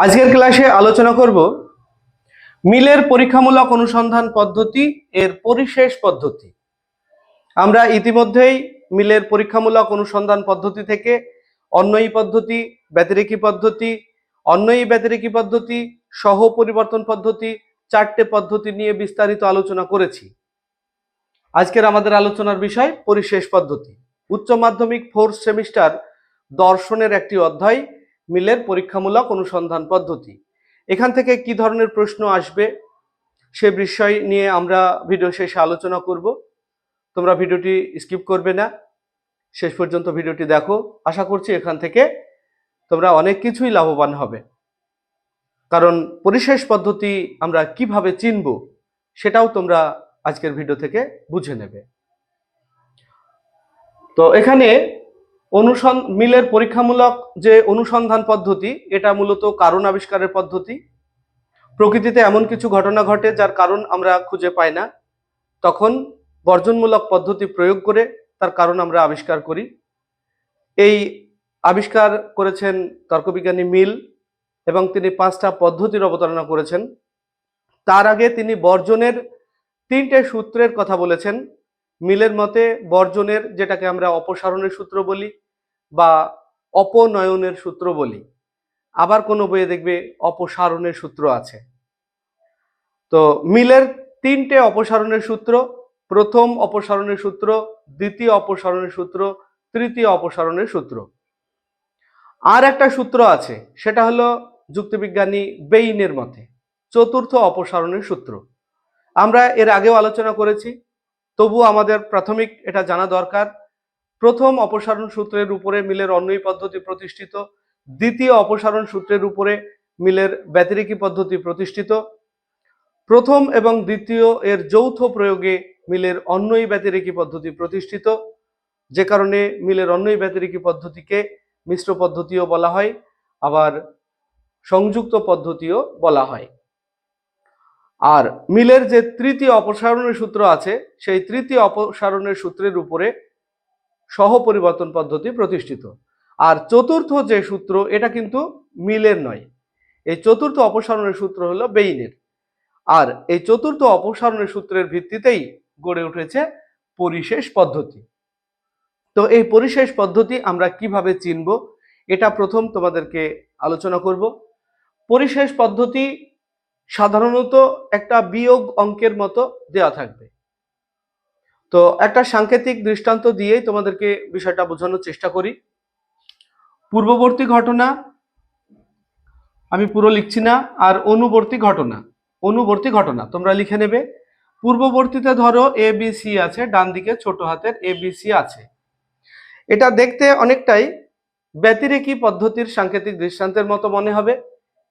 আজকের ক্লাসে আলোচনা করব মিলের পরীক্ষামূলক অনুসন্ধান পদ্ধতি এর পরিশেষ পদ্ধতি। আমরা ইতিমধ্যেই মিলের পরীক্ষামূলক অনুসন্ধান পদ্ধতি থেকে অন্যয়ী পদ্ধতি, ব্যতিরেকী পদ্ধতি অন্যয়ী ব্যতিরেকী পদ্ধতি, সহ পরিবর্তন পদ্ধতি চারটে পদ্ধতি নিয়ে বিস্তারিত আলোচনা করেছি। আজকের আমাদের আলোচনার বিষয় পরিশেষ পদ্ধতি। উচ্চ মাধ্যমিক ফোর্থ সেমিস্টার দর্শনের একটি অধ্যায় মিলের পরীক্ষামূলক অনুসন্ধান পদ্ধতি। এখান থেকে কি ধরনের প্রশ্ন আসবে সে বিষয় নিয়ে আমরা ভিডিও শেষে আলোচনা করব। তোমরা ভিডিওটি স্কিপ করবে না। শেষ পর্যন্ত ভিডিওটি দেখো। আশা করছি এখান থেকে তোমরা অনেক কিছুই লাভবান হবে। কারণ পরিশেষ পদ্ধতি আমরা কীভাবে চিনব সেটাও তোমরা আজকের ভিডিও থেকে বুঝে নেবে। তো এখানে অনুসন, মিলের পরীক্ষামূলক যে অনুসন্ধান পদ্ধতি, এটা মূলত কারণ আবিষ্কারের পদ্ধতি। প্রকৃতিতে এমন কিছু ঘটনা ঘটে যার কারণ আমরা খুঁজে পাই না। তখন বর্জনমূলক পদ্ধতি প্রয়োগ করে তার কারণ আমরা আবিষ্কার করি। এই আবিষ্কার করেছেন তর্কবিজ্ঞানী মিল এবং তিনি পাঁচটা পদ্ধতির অবতারণা করেছেন। তার আগে তিনি বর্জনের তিনটে সূত্রের কথা বলেছেন। মিলের মতে বর্জনের, যেটাকে আমরা অপসারণের সূত্র বলি বা অপনয়নের সূত্র বলি, আবার কোনো বইয়ে দেখবে অপসারণের সূত্র আছে। তো মিলের তিনটে অপসারণের সূত্র, প্রথম অপসারণের সূত্র, দ্বিতীয় অপসারণের সূত্র, তৃতীয় অপসারণের সূত্র। আর একটা সূত্র আছে, সেটা হলো যুক্তিবিজ্ঞানী বেইনের মতে, চতুর্থ অপসারণের সূত্র। আমরা এর আগেও আলোচনা করেছি তবু আমাদের প্রাথমিক এটা জানা দরকার প্রথম অপসারণ সূত্রের উপরে মিলের অন্যই পদ্ধতি প্রতিষ্ঠিত, দ্বিতীয় অপসারণ সূত্রের উপরে মিলের ব্যতিরেকী পদ্ধতি প্রতিষ্ঠিত, প্রথম এবং দ্বিতীয় এর যৌথ প্রয়োগে মিলের অন্যই ব্যতিরেকী পদ্ধতি প্রতিষ্ঠিত, যে কারণে মিলের অন্যই ব্যতিরেকী পদ্ধতিকে মিশ্র পদ্ধতিও বলা হয়, আবার সংযুক্ত পদ্ধতিও বলা হয়। আর মিলের যে তৃতীয় অপসারণের সূত্র আছে, সেই তৃতীয় অপসারণের সূত্রের উপরে সহ পরিবর্তন পদ্ধতি প্রতিষ্ঠিত। আর চতুর্থ যে সূত্র, এটা কিন্তু মিলের নয়। এই চতুর্থ অপসারণের সূত্র হলো বেইনের। আর এই চতুর্থ অপসারণের সূত্রের ভিত্তিতেই গড়ে উঠেছে পরিশেষ পদ্ধতি। তো এই পরিশেষ পদ্ধতি আমরা কীভাবে চিনব, এটা প্রথম তোমাদেরকে আলোচনা করব। পরিশেষ পদ্ধতি সাধারণত একটা বিয়োগ অঙ্কের মতো দেওয়া থাকবে। তো একটা সাংকেতিক দৃষ্টান্ত দিয়েই তোমাদেরকে বিষয়টা বোঝানোর চেষ্টা করি। পূর্ববর্তী ঘটনা, আমি পুরো লিখছি না, আর অনুবর্তী ঘটনা অনুবর্তী ঘটনা, তোমরা লিখে নেবে। পূর্ববর্তীতে ধরো এ বি সি আছে, ডান দিকে ছোট হাতের এ বি সি আছে। এটা দেখতে অনেকটাই ব্যতিরেকী পদ্ধতির সাংকেতিক দৃষ্টান্তের মতো মনে হবে।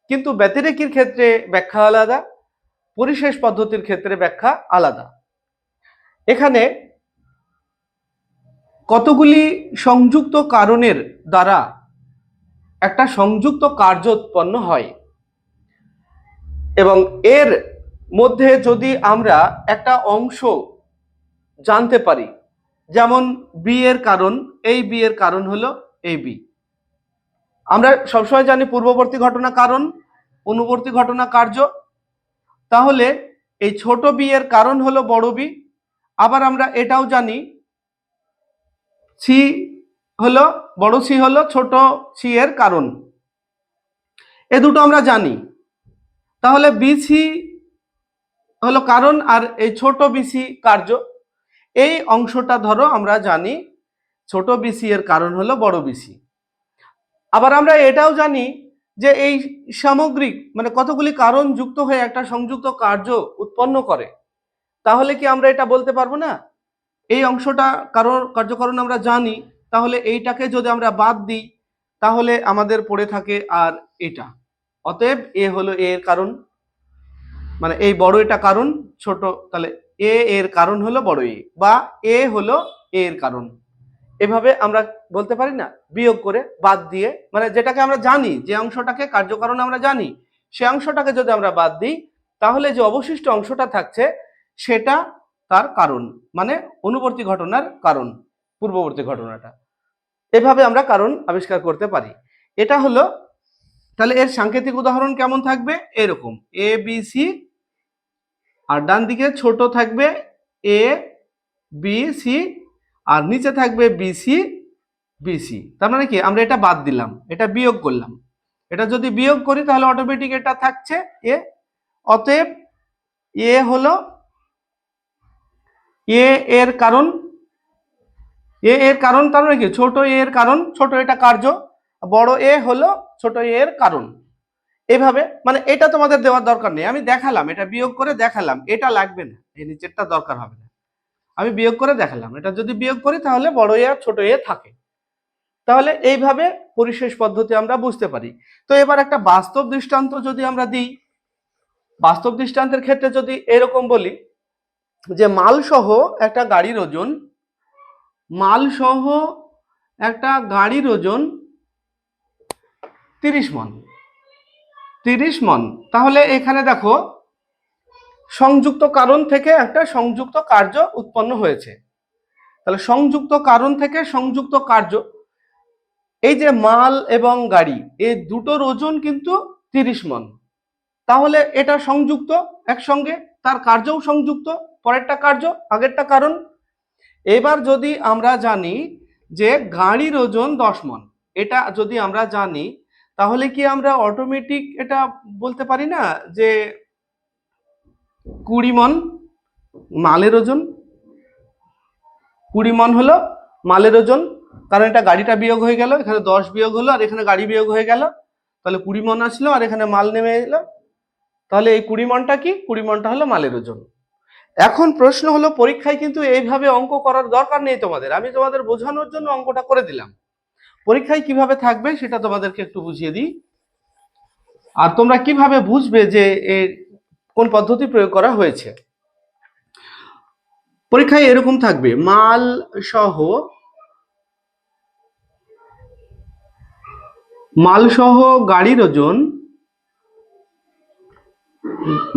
কিন্তু ব্যতিরেকীর ক্ষেত্রে ব্যাখ্যা আলাদা, পরিশেষ পদ্ধতির ক্ষেত্রে ব্যাখ্যা আলাদা। এখানে কতগুলি সংযুক্ত কারণের দ্বারা একটা সংযুক্ত কার্য উৎপন্ন হয়? এবং এর মধ্যে যদি আমরা একটা অংশ জানতে পারি, যেমন বি এর কারণ, এই বি এর কারণ হলো এই বি আমরা সবসময় জানি পূর্ববর্তী ঘটনা কারণ অনুবর্তী ঘটনা কার্য। তাহলে এই ছোট বি এর কারণ হলো বড় বি আবার আমরা এটাও জানি সি হলো, বড় সি হলো ছোট সি এর কারণ। এ দুটো আমরা জানি। তাহলে বিসি হলো কারণ আর এই ছোট বিসি কার্য। এই অংশটা ধরো আমরা জানি, ছোট বিসি এর কারণ হলো বড় বিসি আবার আমরা এটাও জানি যে এই সামগ্রিক মানে কতগুলি কারণ যুক্ত হয়ে একটা সংযুক্ত কার্য উৎপন্ন করে। তাহলে কি আমরা এটা বলতে পারব না? এই অংশটা কারণ কার্যকরণ আমরা জানি, তাহলে এইটাকে যদি আমরা বাদ দিই, তাহলে আমাদের পড়ে থাকে আর এটা। অতএব এ হলো এর কারণ মানে এই বড় এটা কারণ, ছোট তাহলে এ এর কারণ হলো বড় এ, বা এ হলো এর কারণ। এভাবে আমরা বলতে পারি না? বিয়োগ করে বাদ দিয়ে মানে যেটাকে আমরা জানি, যে অংশটাকে কার্যকারণ আমরা জানি, সে অংশটাকে যদি আমরা বাদ দিই, তাহলে যে অবশিষ্ট অংশটা থাকছে সেটা তার কারণ মানে অনুবর্তী ঘটনার কারণ, পূর্ববর্তী ঘটনাটা। এভাবে আমরা কারণ আবিষ্কার করতে পারি। এটা হলো, তাহলে এর সাংকেতিক উদাহরণ কেমন থাকবে? এরকম। এ বি সি আর ডান দিকে ছোট থাকবে এ বি সি আর নিচে থাকবে বিসি বিসি তার মানে কি? আমরা এটা বাদ দিলাম, এটা বিয়োগ করলাম। এটা যদি বিয়োগ করি, তাহলে অটোমেটিক এটা থাকছে এ অতএব এ হলো এ এর কারণ, এ এর কারণ তার মানে কি? ছোট এ এর কারণ, ছোট এটা কার্য, বড় এ হলো ছোট এ এর কারণ। এভাবে মানে এটা তোমাদের দেওয়ার দরকার নেই। আমি দেখালাম, এটা বিয়োগ করে দেখালাম, এটা লাগবে না, এই নিচেরটা দরকার হবে না। আমি বিয়োগ করে দেখালাম, এটা যদি বিয়োগ করি তাহলে বড় এ আর ছোট এ থাকে। তাহলে এইভাবে পরিশেষ পদ্ধতি আমরা বুঝতে পারি। তো এবার একটা বাস্তব দৃষ্টান্ত যদি আমরা দিই, বাস্তব দৃষ্টান্তের ক্ষেত্রে যদি এরকম বলি যে মালসহ একটা গাড়ির ওজন, মালসহ একটা গাড়ির ওজন তিরিশ মন। তিরিশ মন। তাহলে এখানে দেখো, সংযুক্ত কারণ থেকে একটা সংযুক্ত কার্য উৎপন্ন হয়েছে। তাহলে সংযুক্ত কারণ থেকে সংযুক্ত কার্য, এই যে মাল এবং গাড়ি এই দুটোর ওজন কিন্তু তিরিশ মন। তাহলে এটা সংযুক্ত একসঙ্গে তার কার্যও সংযুক্ত, পরেরটা কার্য, আগেরটা কারণ। এবার যদি আমরা জানি যে গাড়ির ওজন দশ মন, এটা যদি আমরা জানি, তাহলে কি আমরা অটোমেটিক এটা বলতে পারি না যে কুড়ি মন মালের ওজন? কুড়ি মন হলো মালের ওজন, কারণ এটা গাড়িটা বিয়োগ হয়ে গেল, এখানে দশ বিয়োগ হলো, আর এখানে গাড়ি বিয়োগ হয়ে গেল। তাহলে কুড়ি মন আসলো, আর এখানে মাল নেমে এলো। তাহলে এই কুড়ি মনটা কি? কুড়ি মনটা হলো মালের ওজন। এখন প্রশ্ন হলো, পরীক্ষায় কিন্তু এইভাবে অঙ্ক করার দরকার নেই তোমাদের। আমি তোমাদের বোঝানোর জন্য অঙ্কটা করে দিলাম। পরীক্ষায় কীভাবে থাকবে সেটা তোমাদেরকে একটু বুঝিয়ে দিই। আর তোমরা কীভাবে বুঝবে যে এর কোন পদ্ধতি প্রয়োগ করা হয়েছে? পরীক্ষায় এরকম থাকবে, মাল সহ মাল সহ গাড়ির ওজন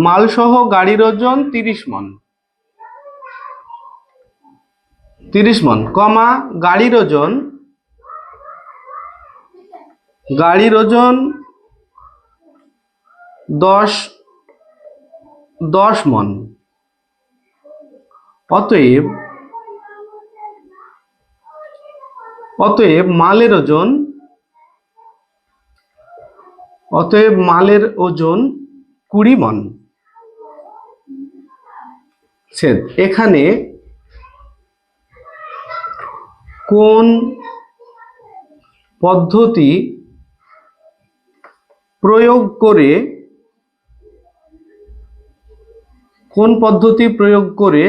মাল সহ গাড়ির ওজন তিরিশ মন। তিরিশ মন, কমা, গাড়ির ওজন গাড়ির ওজন দশ দশ মন। অতএব অতএব মালের ওজন, অতএব মালের ওজন কুড়ি মন। এখানে কোন পদ্ধতি প্রয়োগ করে, কোন পদ্ধতি প্রয়োগ করে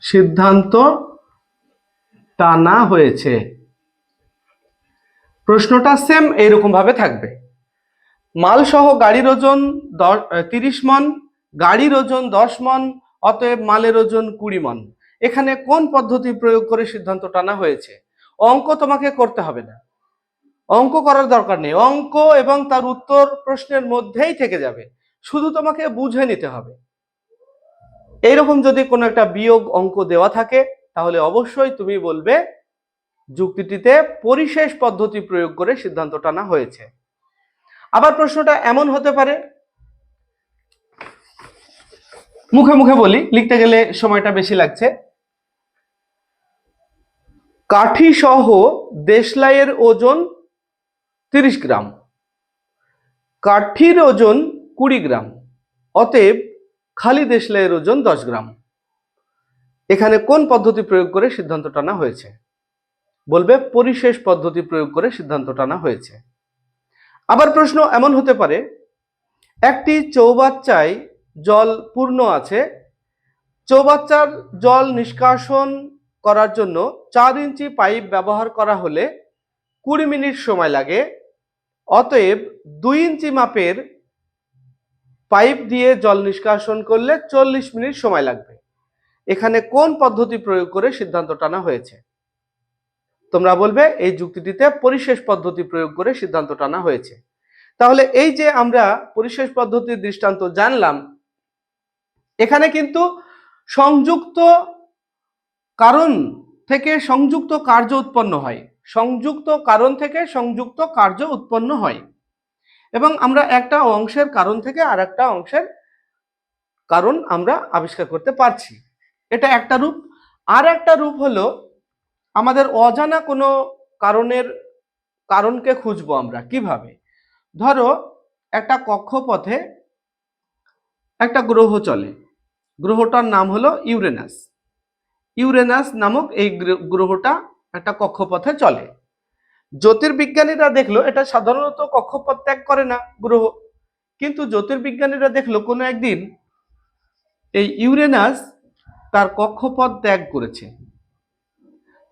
সিদ্ধান্ত টানা হয়েছে? প্রশ্নটা সেম এইরকম ভাবে থাকবে। মাল সহ গাড়ির ওজন তিরিশ মন, গাড়ির ওজন দশ মন, অতএব মালের ওজন কুড়ি মন। এখানে কোন পদ্ধতি প্রয়োগ করে সিদ্ধান্ত টানা হয়েছে? অঙ্ক তোমাকে করতে হবে না। অঙ্ক করার দরকার নেই। অঙ্ক এবং তার উত্তর প্রশ্নের মধ্যেই থেকে যাবে। শুধু তোমাকে বুঝে নিতে হবে। এইরকম যদি কোনো একটা বিয়োগ অঙ্ক দেওয়া থাকে, তাহলে অবশ্যই তুমি বলবে যুক্তিটিতে পরিশেষ পদ্ধতি প্রয়োগ করে সিদ্ধান্ত টানা হয়েছে। আবার প্রশ্নটা এমন হতে পারে। মুখে মুখে বলি, লিখতে গেলে সময়টা বেশি লাগছে। কাঠি সহ দেশলাইয়ের ওজন তিরিশ গ্রাম। কাঠির ওজন কুড়ি গ্রাম। অতএব খালি দেশলাইয়ের ওজন দশ গ্রাম। এখানে কোন পদ্ধতি প্রয়োগ করে সিদ্ধান্ত টানা হয়েছে? বলবে, পরিশেষ পদ্ধতি প্রয়োগ করে সিদ্ধান্ত টানা হয়েছে। আবার প্রশ্ন এমন হতে পারে, একটি চৌবাচ্চায় জল পূর্ণ আছে, চৌবাচ্চার জল নিষ্কাশন করার জন্য চার ইঞ্চি পাইপ ব্যবহার করা হলে কুড়ি মিনিট সময় লাগে, অতএব দুই ইঞ্চি মাপের পাইপ দিয়ে জল নিষ্কাশন করলে চল্লিশ মিনিট সময় লাগবে। এখানে কোন পদ্ধতি প্রয়োগ করে সিদ্ধান্ত টানা হয়েছে? তোমরা বলবে এই যুক্তিটিতে পরিশেষ পদ্ধতি প্রয়োগ করে সিদ্ধান্ত টানা হয়েছে। তাহলে এই যে আমরা পরিশেষ পদ্ধতির দৃষ্টান্ত জানলাম, এখানে কিন্তু সংযুক্ত কারণ থেকে সংযুক্ত কার্য উৎপন্ন হয়। সংযুক্ত কারণ থেকে সংযুক্ত কার্য উৎপন্ন হয়। এবং আমরা একটা অংশের কারণ থেকে আর একটা অংশের কারণ আমরা আবিষ্কার করতে পারছি। এটা একটা রূপ। আর একটা রূপ হলো আমাদের অজানা কোনো কারণের কারণকে খুঁজবো আমরা। কীভাবে? ধরো, একটা কক্ষপথে একটা গ্রহ চলে। গ্রহটার নাম হলো ইউরেনাস। ইউরেনাস নামক এই গ্রহটা একটা কক্ষপথে চলে। জ্যোতির্বিজ্ঞানীরা দেখল, এটা সাধারণত কক্ষপথ ত্যাগ করে না গ্রহ। কিন্তু জ্যোতির্বিজ্ঞানীরা দেখল, কোনো একদিন এই ইউরেনাস তার কক্ষপথ ত্যাগ করেছে।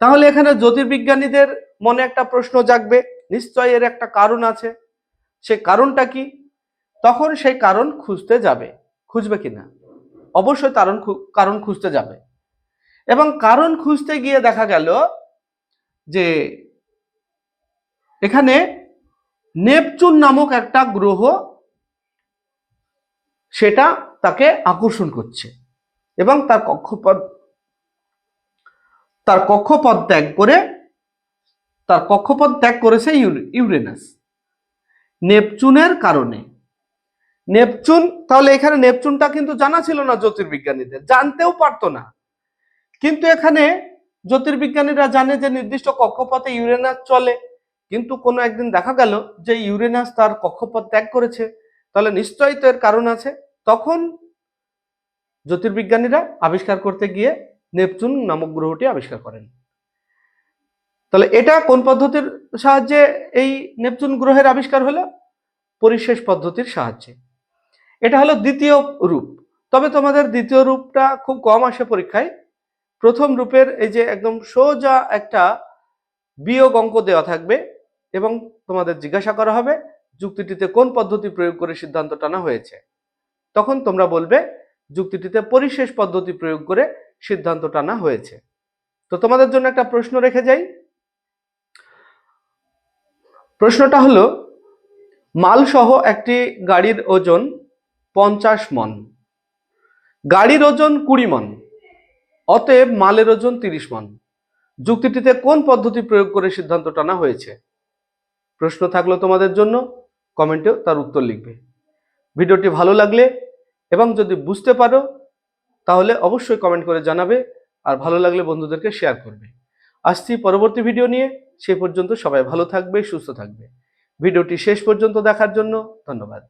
তাহলে এখানে জ্যোতির্বিজ্ঞানীদের মনে একটা প্রশ্ন জাগবে নিশ্চয় এর একটা কারণ আছে। সে কারণটা কি? তখন সেই কারণ খুঁজতে যাবে। খুঁজবে কিনা? অবশ্যই কারণ কারণ খুঁজতে যাবে। এবং কারণ খুঁজতে গিয়ে দেখা গেল যে এখানে নেপচুন নামক একটা গ্রহ সেটা তাকে আকর্ষণ করছে এবং তার কক্ষপথ তার কক্ষপথ ত্যাগ করে, তার কক্ষপথ ত্যাগ করেছে ইউরে- ইউরেনাস। নেপচুনের কারণে। নেপচুন, তাহলে এখানে নেপচুনটা কিন্তু জানা ছিল না জ্যোতির্বিজ্ঞানীদের, জানতেও পারতো না। কিন্তু এখানে জ্যোতির্বিজ্ঞানীরা জানে যে নির্দিষ্ট কক্ষপথে ইউরেনাস চলে। কিন্তু কোনো একদিন দেখা গেল যে ইউরেনাস তার কক্ষপথ ত্যাগ করেছে। তাহলে নিশ্চয়ই তো এর কারণ আছে। তখন জ্যোতির্বিজ্ঞানীরা আবিষ্কার করতে গিয়ে নেপচুন নামক গ্রহটি আবিষ্কার করেন। তাহলে এটা কোন পদ্ধতির সাহায্যে এই নেপচুন গ্রহের আবিষ্কার হলো? পরিশেষ পদ্ধতির সাহায্যে। এটা হলো দ্বিতীয় রূপ। তবে তোমাদের দ্বিতীয় রূপটা খুব কম আসে পরীক্ষায়। প্রথম রূপের এই যে একদম সোজা একটা বিয়োগ অঙ্ক দেওয়া থাকবে এবং তোমাদের জিজ্ঞাসা করা হবে, যুক্তিটিতে কোন পদ্ধতি প্রয়োগ করে সিদ্ধান্ত টানা হয়েছে? তখন তোমরা বলবে, যুক্তিটিতে পরিশেষ পদ্ধতি প্রয়োগ করে সিদ্ধান্ত টানা হয়েছে। তো তোমাদের জন্য একটা প্রশ্ন রেখে যাই। প্রশ্নটা হলো, মালসহ একটি গাড়ির ওজন পঞ্চাশ মন। গাড়ির ওজন কুড়ি মন, অতএব মালের ওজন তিরিশ মন। যুক্তিটিতে কোন পদ্ধতি প্রয়োগ করে সিদ্ধান্ত টানা হয়েছে? প্রশ্ন থাকল তোমাদের জন্য, কমেন্টেও তার উত্তর লিখবে। ভিডিওটি ভালো লাগলে এবং যদি বুঝতে পারো তাহলে অবশ্যই কমেন্ট করে জানাবে আর ভালো লাগলে বন্ধুদেরকে শেয়ার করবে। আসছি পরবর্তী ভিডিও নিয়ে, সে পর্যন্ত সবাই ভালো থাকবে, সুস্থ থাকবে। ভিডিওটি শেষ পর্যন্ত দেখার জন্য ধন্যবাদ।